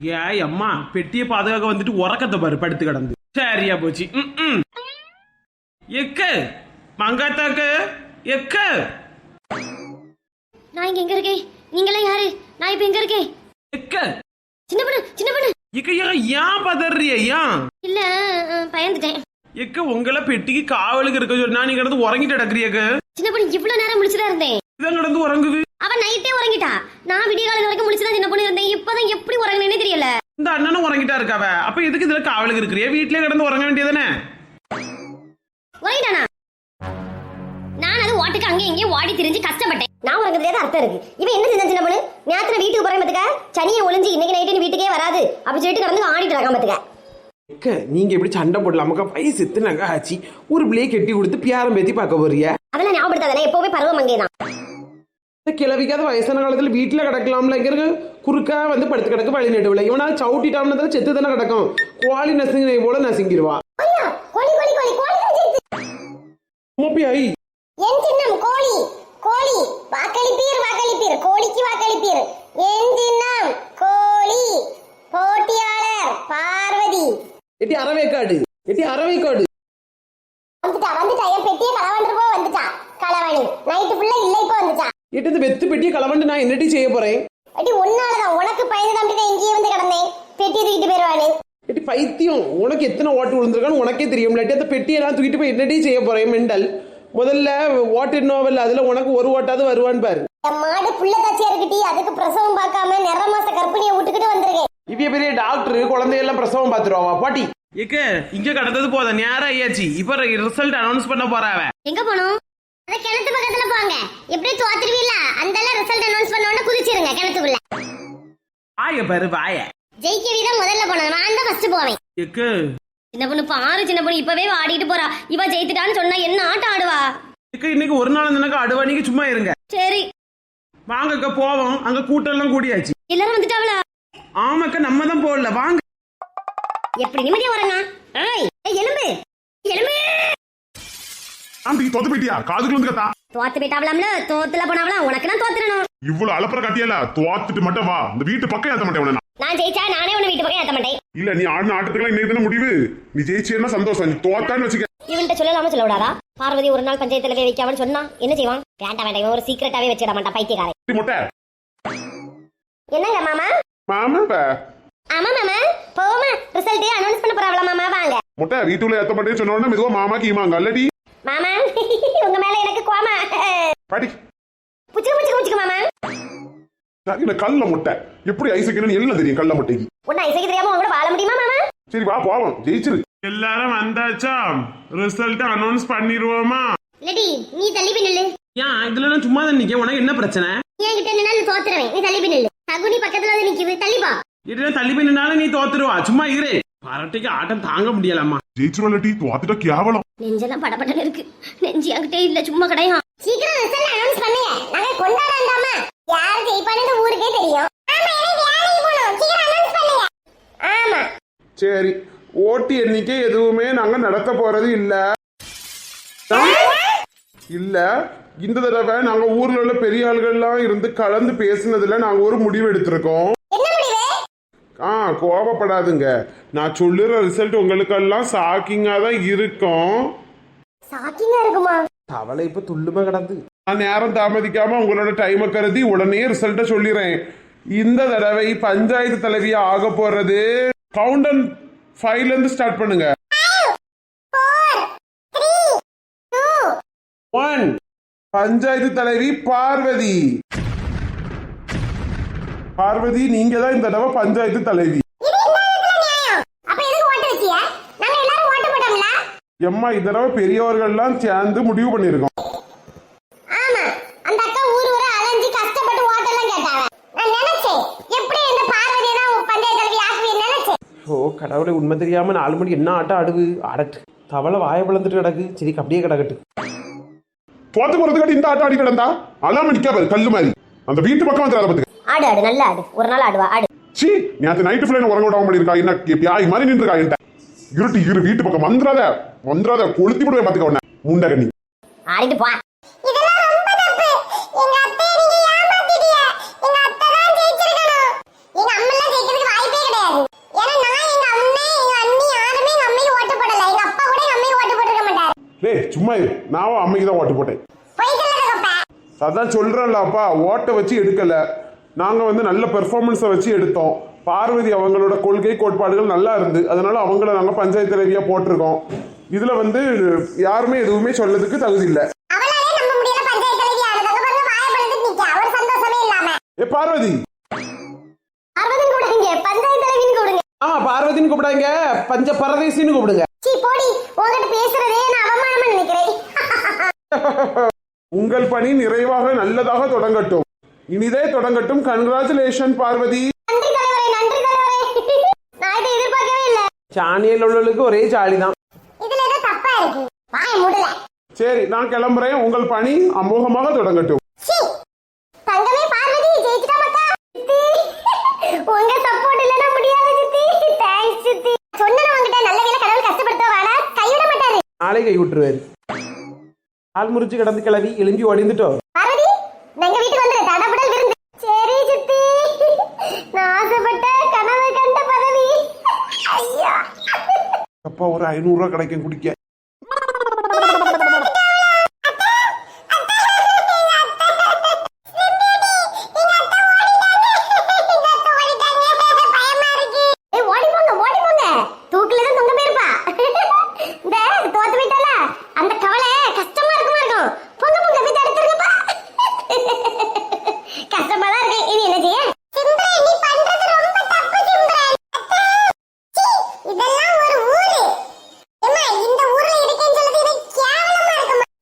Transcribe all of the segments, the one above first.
ஏய் அம்மா பெட்டியை பாதுகாக்க வந்துட்டு உறக்கத்தை பாரு படுத்து கிடந்து. சரியா போச்சு. ம், ம். எக்க மங்காத்தாக்கு எக்க. நான் இங்க எங்க இருக்கேன்? நீங்களாம் யாரு? நான் இப்ப எங்க இருக்கேன்? எக்க. சின்ன பொண்ணு சின்ன பொண்ணு. இக்க ஏன் ஏன் பதறிய ஏன்? இல்ல பயந்துட்டேன். எக்க உங்களை பெட்டிக்கு காவலுக்கு இருக்க சொன்னா நீ கிடந்து உறங்கிட்டு கிடக்குறியக்க சின்ன பொண்ணு இவ்வளவு நேரம் முடிச்சுதான் இருந்தேன். இதான் கிடந்து உறங்குது. அவ நைட்டே உறங்கிட்டா. நான் விடிய காலம் வரைக்கும் முடிச்சுதான் சின்ன பொண்ணு இருந்தேன். இப்பதான் எப்படி உறங்கினேனே தெரியல. இந்த அண்ணனும் உறங்கிட்டா இருக்காவ அப்ப எதுக்கு இதுல காவலுக்கு இருக்கிறிய? வீட்லயே கிடந்து உறங்க வேண்டியதானே உறங்கிட்டானா? நான் அது ஓட்டுக்கு அங்கே இங்கேயும் ஓடி திரிஞ்சு கஷ்டப்பட்டேன். நான் உறங்குறதே தான் அர்த்தம் இருக்கு. இவன் என்ன செஞ்ச சின்ன பொண்ணு? நேரத்துல வீட்டுக்கு போறேன் பாத்துக்க. சனியை ஒளிஞ்சு இன்னைக்கு நைட்டு வீட்டுக்கே வராது. அப்படி சொல்லிட்டு கடந்து ஆடிட்டு இருக்கான் பாத்துக்க. நீங்க எப்படி சண்டை போடலாமக்கா வயசு எத்தனை ஆச்சு. ஒரு பிள்ளைய கட்டி கொடுத்து பியாரம் பேத்தி பார்க்க போறிய? அதெல்லாம் ஞாபகப்படுத்தாதானே எப்பவுமே பருவம் அங்கே தான் கிளவிக்காத வயசான காலத்துல வீட்டுல கிடக்கலாம்ல இங்க குறுக்கா வந்து படுத்து கிடக்கு வழி நடுவில். இவனால் சவுட்டிட்டாம்னு செத்து தானே கிடக்கும். குவாலி நசுங்கினை போல நசுங்கிடுவா. கோழி கோழி கோழி கோழி மோப்பியாய். என் சின்னம் கோழி கோழி. வாக்களிப்பீர் வாக்களிப்பீர். கோழிக்கு வாக்களிப்பீர். என் சின்னம் கோழி. போட்டியாளர் பார்வதி. எட்டி அறவைக்காடு எட்டி அறவைக்காடு வந்துட்டா வந்துட்டா என் பெட்டியை களவாண்டு போ வந்துட்டா களவாணி நைட்டு ஃபுல்லா இல்ல இப்போ வந்துட்டா எட்டி இந்த வெத்து பெட்டியை களவண்டு நான் என்னடி செய்ய போறேன்? அடி ஒன்னாலதான் உனக்கு பயந்து தம்பி தான் இங்கேயே வந்து கிடந்தேன். பெட்டியை தூக்கிட்டு போயிருவானு. எட்டி பைத்தியம். உனக்கு எத்தனை ஓட்டு விழுந்திருக்கான்னு உனக்கே தெரியும் இல்லாட்டி அந்த பெட்டியை நான் தூக்கிட்டு போய் என்னடி செய்ய போறேன் மெண்டல்? முதல்ல ஓட்டு நோவல் அதுல உனக்கு ஒரு ஓட்டாவது வருவான்னு பாரு. மாடு புள்ள தாச்சியா இருக்குட்டி அதுக்கு பிரசவம் பார்க்காம நிற மாச கர்ப்பிணியை விட்டுக்கிட்டு வந்திருக்கேன். இவ்விய பெரிய டாக்டர் குழந்தையெல்லாம் பிரசவம் பார்த்துருவா. பாட்டி. இக்க இங்க கடந்தது போதும். நேரம் ஐயாச்சு இப்ப ரிசல்ட் அனௌன்ஸ் பண்ண போறாவ எங்க போனோம்? அத கிணத்து பக்கத்துல போங்க. எப்படி தோத்துருவீல்ல? அந்த ரிசல்ட் அனௌன்ஸ் பண்ண குதிச்சிருங்க கிணத்துக்குள்ள. வாய பாரு வாய. ஜெயிக்க வீதம் முதல்ல போனது நான் தான் ஃபர்ஸ்ட் போவேன். எக்கு. சின்ன பொண்ணு பாரு சின்ன பொண்ணு இப்பவே ஆடிட்டு போறா. இவ ஜெயித்துட்டான்னு சொன்னா என்ன ஆட்டம் ஆடுவா? இக்க இன்னைக்கு ஒரு நாள் எனக்கு அடுவா நீங்க சும்மா இருங்க. சரி. வாங்க அக்கா போவோம். அங்க கூட்டம் எல்லாம் கூடியாச்சு. எல்லாரும் வந்துட்டாவளா? ஆமாக்கா நம்ம தான் போடல வாங்க. எப்படி நிம்மதியா வரங்க ஏய், எலும்பு. எலும்பு. ஆண்டி தோத்து போயிட்டியா? காதுக்குள்ள வந்து கத்தா. தோத்து போயிட்டாவலாம்ல? தோத்துல போனாவலாம் உனக்கு நான் தோத்துறணும் இவ்வளவு அலப்பற கட்டியல தோத்துட்டு மட்டும் வா. இந்த வீட்டு பக்கம் ஏத்த மாட்டேன் உன்னை நான். ஜெயிச்சா நானே உன்னை வீட்டு பக்கம் ஏத்த மாட்டேன். இல்ல நீ ஆடின ஆட்டத்துக்குலாம் இன்னைக்கு தானே முடிவு? நீ ஜெயிச்சேன்னா சந்தோஷம். நீ தோத்தான்னு வச்சுக்க. இவன்கிட்ட சொல்லலாம சொல்ல விடாதா? பார்வதி ஒரு நாள் பஞ்சாயத்துல போய் வைக்காமன்னு சொன்னா என்ன செய்வான்? வேண்டாம் வேண்டாம் இவன் ஒரு சீக்கிரட்டாவே வச்சிட மாட்டான் பைத்தியக்காரன். மொட்டை. என்னங்க மாமா? மாமா. ஆமா மாமா. போமா ரிசல்ட் அனௌன்ஸ் பண்ண போறாவளா மாமா? வாங்க. மொட்டை வீட்டுல ஏத்த மாட்டேன்னு சொன்ன உடனே மெதுவா மாமா கீமாங்க அல்லடி. மாமா உங்க மேல எனக்கு கோமா பாடி. புச்சுக்கு புச்சுக்கு புச்சுக்கு மாமா. இந்த கல்ல முட்டை? எப்படி ஐசக்கணும்னு எல்லாம் தெரியும் கல்ல முட்டைக்கு உன்னை ஐசைக்கு தெரியாம உங்க கூட வாழ முடியுமா மாமா? சரி வா போவோம். ஜெயிச்சிரு. எல்லாரும் வந்தாச்சா? ரிசல்ட் அனௌன்ஸ் பண்ணிடுவோமா இல்லடி நீ தள்ளி போய் நில்லு. ஏன் இதுல நான் சும்மா தான் நிக்க உனக்கு என்ன பிரச்சனை? என் கிட்ட நின்னாலும் தோத்துறவேன் நீ தள்ளி போய் நில்லு. சகுனி பக்கத்துல வந்து நிக்குது. தள்ளி போ. இதுல தள்ளி போய் நின்னாலும் நீ தோத்துருவா. சும்மா இரு. பரட்டைக்கு ஆட்டம் தாங்க முடியலம்மா. ஜெயிச்சிருவா டீ தோத்துட்டா கேவலம். நெஞ்செல்லாம் படபடன்னு இருக்கு. நெஞ்சு என்கிட்ட இல்ல சும்மா கிடையா? சீக்கிரம் ரிசல்ட் அனௌன்ஸ் பண்ணுங்க. நாங்க கொண்டாடாண்டாமா யார் ஜெயிப்பான்னு ஊருக்கே தெரியும். சரி ஓட்டு எண்ணிக்கை எதுவுமே நாங்க நடத்த போறது இல்ல. இல்ல இந்த தடவை நாங்க ஊர்ல உள்ள பெரிய ஆள்கள்லாம் இருந்து கலந்து பேசினதுல நாங்க ஒரு முடிவு எடுத்திருக்கோம். ஆ கோவப்படாதுங்க. நான் சொல்லுற ரிசல்ட் உங்களுக்கெல்லாம் ஷாக்கிங்கா தான் இருக்கும். ஷாக்கிங்கா இருக்குமா? தவளை இப்ப துள்ளுமா கிடந்து நான் நேரம் தாமதிக்காம உங்களோட டைமை கருதி உடனே ரிசல்ட்டை சொல்லிடுறேன் இந்த தடவை பஞ்சாயத்து தலைவியா ஆக போறது கவுண்டன் ஃபைவ்ல இருந்து ஸ்டார்ட் பண்ணுங்க. ஒன் பஞ்சாயத்து தலைவி பார்வதி. பார்வதி நீங்க தான் இந்த தடவை பஞ்சாயத்து தலைவி. அப்ப எதுக்கு ஓட்டு வச்சிய நாங்க எல்லாரும் ஓட்டு போட்டோம்ல எம்மா இந்த தடவை பெரியவர்கள்லாம் சேர்ந்து முடிவு பண்ணியிருக்கோம். ஆமா அந்த அக்கா ஊர் ஊரா அலைஞ்சு கஷ்டப்பட்டு ஓட்டெல்லாம் கேட்டாங்க நான் நினைச்சேன் எப்படி இந்த பார்வதி தான் பஞ்சாயத்து தலைவி ஆக்குவீன்னு நினைச்சேன். ஓ கடவுளை உண்மை தெரியாம நாலு மணி என்ன ஆட்டம் ஆடுது? ஆடட்டு தவளை வாய பிளந்துட்டு கிடக்கு. சரி அப்படியே கிடக்கட்டு. தோத்து போறதுக்காட்டி இந்த ஆட்டம் ஆடி கிடந்தா அலாம நிக்காது கல்லு மாதிரி. அந்த வீட்டு பக்கம் வந்து அதை பத்துக்க. ஆடு ஆடு நல்லா ஆடு. ஒரு நாள் ஆடுவா ஆடு. சீ நேத்து நைட் ஃபுல்லா என்ன உறங்க விடாம பண்ணிருக்கா? என்ன பியாய் மாதிரி நின்றுக்கா என்கிட்ட? இருட்டு இரு வீட்டு பக்கம் வந்துடாத வந்துடாத கொளுத்தி போடுவே பாத்துக்க உன்ன. முண்டை கண்ணி. ஆடிட்டு போ. சும்மா நான் அம்மைக்கு தான் ஓட்டு போட்டேன். அதான் சொல்றேன்ல அப்பா ஓட்டை வச்சு எடுக்கல. நாங்க வந்து நல்ல பெர்ஃபார்மன்ஸை வச்சு எடுத்தோம். பார்வதி அவங்களோட கொள்கை கோட்பாடுகள் நல்லா இருந்து அதனால அவங்கள நாங்க பஞ்சாயத்து தலைவியா போட்டிருக்கோம். இதுல வந்து யாருமே எதுவுமே சொல்லதுக்கு தகுதி இல்லை. அவளாலே நம்ப முடியல பஞ்சாயத்து தலைவி ஆனது அங்க பாருங்க வாயை பழுத்து நிக்க. அவர் சந்தோஷமே இல்லாம. ஏ பார்வதி! அறுபதுன்னு கூடுங்க பஞ்சாயத்து தலைவின்னு கூடுங்க ஆமா பார்வதின்னு கூப்பிடாங்க பஞ்ச பரதேசின்னு கூப்பிடுங்க. சீ போடி. உங்ககிட்ட பேசுறதே நான் அவமானமா நினைக்கிறேன். உங்கள் பணி நிறைவாக நல்லதாக தொடங்கட்டும். இனிதே தொடங்கட்டும். கங்க்ராச்சுலேஷன் பார்வதி சாணியில் உள்ளவர்களுக்கு ஒரே ஜாலி தான் இதுல ஏதோ தப்பா இருக்கு. வாய மூடல சரி நான் கிளம்புறேன். உங்கள் பணி அமோகமாக தொடங்கட்டும். நாளை கை விட்டுருவாரு ஆள் முறிச்சு கிடந்து கிளவி எலும்பி ஒளிந்துட்டோம் பார்வதி எங்க வீட்டுக்கு வந்துரு தடபுடல் விருந்து சரி சித்தி நான் ஆசைப்பட்ட கனவு கண்ட பதவி ஐயா அப்பா ஒரு ஐநூறுரூவா கிடைக்கும் குடிக்க. ஏய், அந்த கவலை கஷ்டமா இருக்குமா இருக்கும். போங்க, போங்க, போய் தடுத்துருங்கப்பா. கஷ்டமா தான் இருக்கு. இனி என்ன செய்ய?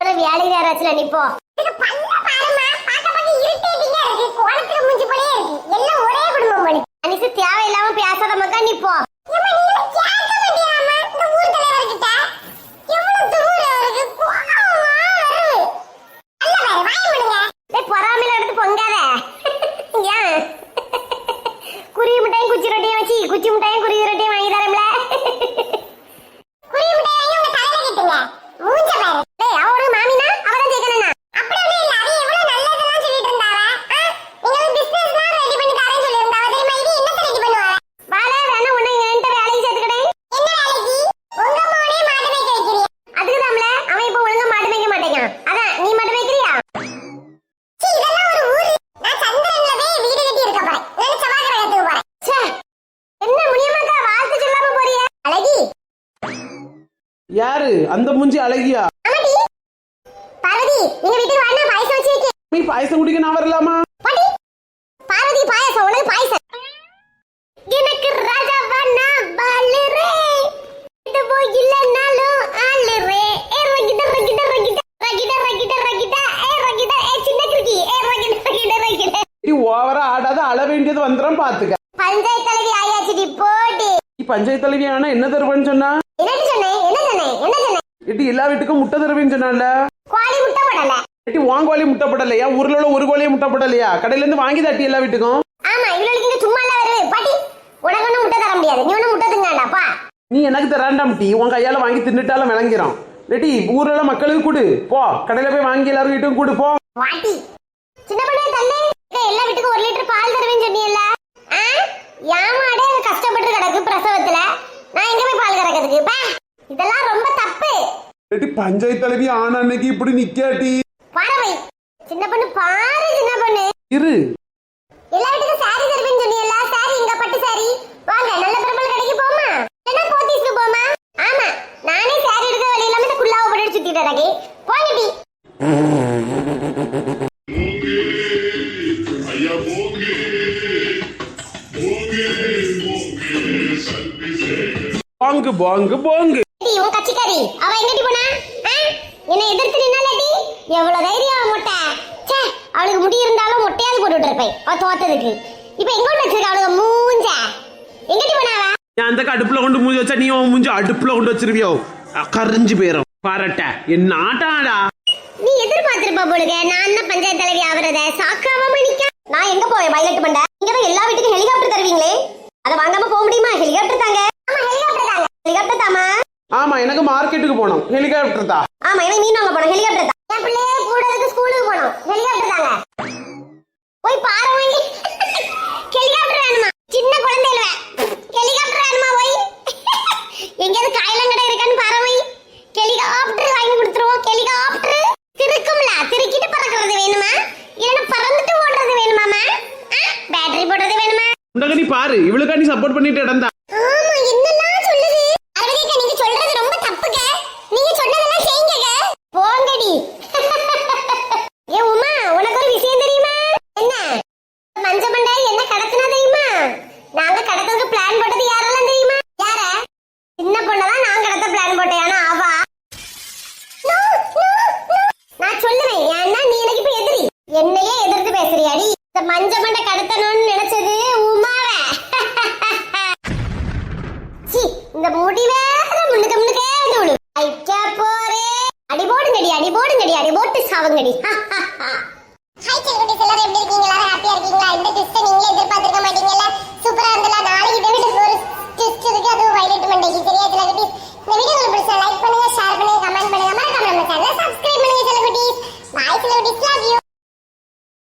ஒரு வேலை நேரத்துல நீ போ அனிசு தேவையில்லாம பேசாத மக்கா நீ போ பொறாமையில எடுத்து பொங்காத ஏன் குருவி மிட்டாயும் குச்சி ரொட்டியும் வச்சு குச்சி மிட்டாயும் குருவி ரொட்டியும் வாங்கி தரம்ல குருவி மிட்டாய் வாங்கி உங்க தலையில கட்டுங்க மூஞ்ச பாரு டேய் அவ ஒரு மாமினா அவ தான் ஜெயிக்கணும்னா அப்படி ஒண்ணும் இல்ல அது எவ்வளவு நல்லதெல்லாம் சொல்லிட்டு இருந்தாவ நீங்க பிசினஸ்லாம் ரெடி பண்ணி தரேன்னு சொல்லியிருந்தாவ தெரியுமா இது என்ன ரெடி பண்ணுவாங்க வாழ வேணா உன்னை என்கிட்ட வேலைக்கு சேர்த்துக்கிட்டேன் என்ன வேலைக்கு உங்க மோனே மாடு மேய்க்க வைக்கிறியா அதுக்கு தாம்ல அவன் இப்ப ஒழுங்கா மாடு மேய்க்க மாட்டேங்கான் அதான் நீ மாடு மேய்க்கிறியா சீ, இதெல்லாம் ஒரு ஊரு. நான் சந்திரன்ல போய் வீடு கட்டி இருக்க போறேன். இல்லைன்னா செவ்வாய் கிரகத்துக்கு போறேன். ச்சே, என்ன முனியம்மாக்கா வாழ்த்து சொல்லாம போறியே? அழகி, யாரு அந்த மூஞ்சி அழகியா. நீ பாயசம் குடிக்க நான் வரலாமா. பார்வதி பாயசம், உனக்கு பாயசம். எனக்கு ராஜாவா நான் வாழுறேன். இதுவோ இல்லைன்னாலும் ஆளுறேன். ஏ, ரகிட, ரகிட, ரகிட. ரகிட, ரகிட, ரகிட. ஏ, ரகிட, ஏ, சின்ன கிறுக்கி. ஏ, ரகிட, ரகிட, ரகிட. நீ ஓவரா ஆடாத அள வேண்டியது பாத்துக்க பஞ்சாயத்து தலைவி ஆயாச்சுடி போடி நீ பஞ்சாயத்து தலைவி ஆனா என்ன தருவேன்னு சொன்னா எல்லா வீட்டுக்கும் முட்டை தருவேன்னு சொன்னால கோழி முட்டை போடல. எட்டி உன் கோழி முட்டை போடலையா? ஊர்ல உள்ள ஒரு கோழியை முட்டை போடலையா? கடையில இருந்து வாங்கி தட்டி எல்லா வீட்டுக்கும். ஆமா இவளுக்கு இங்க சும்மா எல்லாம் வருது பாட்டி உனக்கு ஒண்ணும் முட்டை தர முடியாது. நீ ஒண்ணும் முட்டை திங்கலாப்பா நீ எனக்கு தராண்டாம் டீ உன் கையால வாங்கி தின்னுட்டாலும் விளங்கிறோம் லெட்டி ஊர்ல மக்களுக்கு கொடு. போ கடையில போய் வாங்கி எல்லாரும் வீட்டுக்கும் கொடு போ. வாட்டி சின்ன பண்ணே அக்கா, எல்லா வீட்டுக்கும் ஒரு லிட்டர் பால் தருவேன்னு சொன்னீங்கல்ல ஆ? என் மாடே அங்க கஷ்டப்பட்டு கிடக்கு பிரசவத்துல நான் எங்க போய் பால் கறக்கிறதுக்கு பா இதெல்லாம் ரொம்ப தப்பு ஏட்டி பஞ்சாயத்து தலைவி ஆன அன்னைக்கு இப்படி நிக்காட்டி. பாரவை சின்ன பொண்ணு பாரு சின்ன பொண்ணு. இரு. எல்லா சாரி தருவேன்னு சொன்னீங்கல்ல சாரி இங்க பட்டு சாரி வாங்க நல்ல பெருமாள் கடைக்கு போமா? இல்லைன்னா போத்தீஸ்க்கு போமா? ஆமா நானே சாரி எடுக்க வழி இல்லாம இந்த குல்லாவை போட்டு சுத்திட்டு இருக்கேன் போங்கடி ஐயா போங்கே. போங்கே போங்கே சல்வி சேகர் பாங்கு பாங்கு பாங்கு ஏடி, உன் கட்சிக்காரி அவ எங்கடி போனா ஆ? என்னை எதிர்த்து நின்னாலடி எவ்வளவு தைரியம் அவ மொட்டை ச்சே அவளுக்கு முடி இருந்தாலும் மொட்டையாவது போட்டு விட்டுருப்பேன். அவ தோத்ததுக்கு. இப்ப எங்க கொண்டு வச்சிருக்க அவளுக்கு மூஞ்ச? எங்கடி போனா அவ நான் அந்த அடுப்புல கொண்டு மூஞ்சி வச்சா நீ உன் மூஞ்சி அடுப்புல கொண்டு வச்சிருவியோ? கரிஞ்சு போயிரும். பாரட்ட. என்ன ஆட்டாடா நீ எதிர்பார்த்திருப்பா போலுங்க. நான் தான் பஞ்சாயத்து தலைவி ஆவறத சாக்காம நிக்க. நான் எங்க போவேன்? பைலட் பண்ண இங்க தான் எல்லா வீட்டுக்கும் ஹெலிகாப்டர் தருவீங்களே? அத வாங்காம போக முடியுமா? ஹெலிகாப்டர் தாங்க. ஆமா ஹெலிகாப்டர் தாங்க. ஹெலிகாப்டர் தாமா ஆமா எனக்கு மார்க்கெட்டுக்கு போனோம் ஹெலிகாப்டர் தான் ஆமா எனக்கு மீன் வாங்க போனோம் ஹெலிகாப்டர் பாறை வாங்கி ஹெலிகாப்டர் வேணுமா ஹெலிகாப்டர் ஹெலிகாப்டர் திருக்கும்ல. திருக்கிட்டு பறக்கிறது வேணுமா? இல்லைன்னா பறந்துட்டு ஓடுறது வேணுமாமா பேட்டரி போடுறது வேணுமா? உண்டகனி பாரு. இவளுக்காண்டி சப்போர்ட் பண்ணிட்டு இடந்தா. 给你啊！